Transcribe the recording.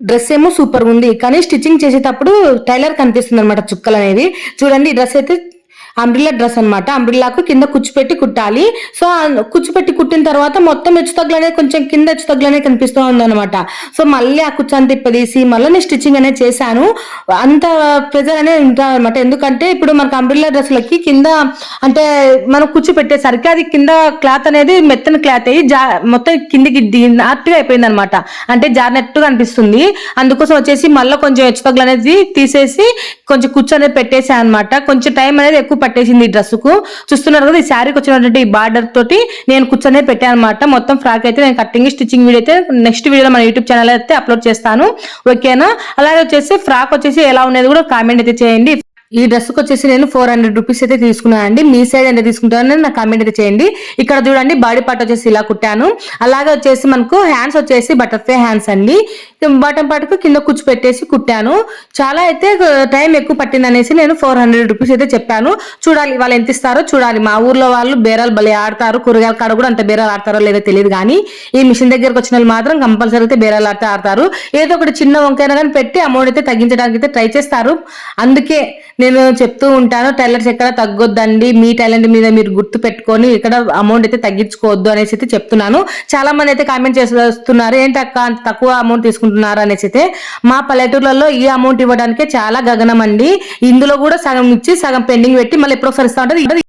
Dress ఏమో super ఉంది. కానీ స్టిచ్చింగ్ చేసేటప్పుడు టైలర్ కనిపిస్తుంది అనమాట చుక్కలు అనేది చూడండి ఈ డ్రెస్ అయితే అంబ్రిల్లా డ్రెస్ అనమాట అంబ్రిల్లాకు కింద కుచ్చు పెట్టి కుట్టాలి. సో ఆ కుచ్చు పెట్టి కుట్టిన తర్వాత మొత్తం హెచ్చు తగ్గులనే అనేది కొంచెం కింద హెచ్చు తగ్గులనే కనిపిస్తూ ఉందన్నమాట. సో మళ్ళీ ఆ కుచ్చు అంతా మళ్ళీ నేను స్టిచ్చింగ్ అనేది చేశాను. అంత ప్రెజర్ అనేది ఉంటుంది అనమాట ఎందుకంటే ఇప్పుడు మనకు అంబ్రిల్లా డ్రెస్లకి కింద అంటే మనం కుచ్చు పెట్టేసరికి అది కింద క్లాత్ అనేది మెత్తని క్లాత్ అయ్యి జా మొత్తం కిందికి దిగినట్టుగా అయిపోయింది అనమాట అంటే జారినట్టుగా అనిపిస్తుంది అందుకోసం వచ్చేసి మళ్ళీ కొంచెం హెచ్చు తగ్గులు అనేది తీసేసి కొంచెం కుచ్చు అనేది పెట్టేసాను అనమాట కొంచెం టైం అనేది ఎక్కువ పట్టేసింది ఈ డ్రెస్కు. చూస్తున్నారు కదా ఈ శారీకి వచ్చినటువంటి బార్డర్ తోటి నేను కూర్చొని పెట్టాను అనమాట మొత్తం ఫ్రాక్ అయితే నేను కట్టింగ్ స్టిచ్చింగ్ వీడియో అయితే నెక్స్ట్ వీడియోలో మన యూట్యూబ్ ఛానల్ అయితే అప్లోడ్ చేస్తాను. ఓకేనా అలాగే వచ్చేసి ఫ్రాక్ వచ్చేసి ఎలా ఉండేది కూడా కామెంట్ అయితే చేయండి. ఈ డ్రెస్కి వచ్చేసి నేను ఫోర్ హండ్రెడ్ రూపీస్ అయితే తీసుకున్నాను అండి. మీ సైడ్ ఎంత తీసుకుంటారని నాకు కమెంట్ అయితే చేయండి. ఇక్కడ చూడండి బాడీ పార్ట్ వచ్చేసి ఇలా కుట్టాను. అలాగే వచ్చేసి మనకు హ్యాండ్స్ వచ్చేసి బటర్ఫ్లై హ్యాండ్స్ అండి. బాటం పార్ట్కు కింద కుచ్చు పెట్టేసి కుట్టాను. చాలా అయితే టైం ఎక్కువ పట్టింది అనేసి నేను ఫోర్ హండ్రెడ్ రూపీస్ అయితే చెప్పాను. చూడాలి వాళ్ళు ఎంత ఇస్తారో చూడాలి. మా ఊర్లో వాళ్ళు బేరాలు భలే ఆడతారు. కూరగాయల కాడ కూడా అంత బేరాలు ఆడతారో లేదో తెలియదు కానీ ఈ మిషన్ దగ్గరకు వచ్చిన వాళ్ళు మాత్రం కంపల్సరీ అయితే బేరాలు ఆడితే ఆడతారు. ఏదో ఒకటి చిన్న వంకైనా కానీ పెట్టి అమౌంట్ అయితే తగ్గించడానికి అయితే ట్రై చేస్తారు. అందుకే నేను చెప్తూ ఉంటాను టైలర్స్ ఎక్కడ తగ్గొద్దండి మీ టాలెంట్ మీద మీరు గుర్తు పెట్టుకొని ఇక్కడ అమౌంట్ అయితే తగ్గించుకోవద్దు అనేసి అయితే చెప్తున్నాను. చాలా మంది అయితే కామెంట్ చేస్తున్నారు ఏంటి అక్క అంత తక్కువ అమౌంట్ తీసుకుంటున్నారు? అనేసి అయితే మా పల్లెటూర్లలో ఈ అమౌంట్ ఇవ్వడానికే చాలా గగనం అండి. ఇందులో కూడా సగం ఇచ్చి సగం పెండింగ్ పెట్టి మళ్ళీ ఎప్పుడో ఒకసారి ఉంటుంది.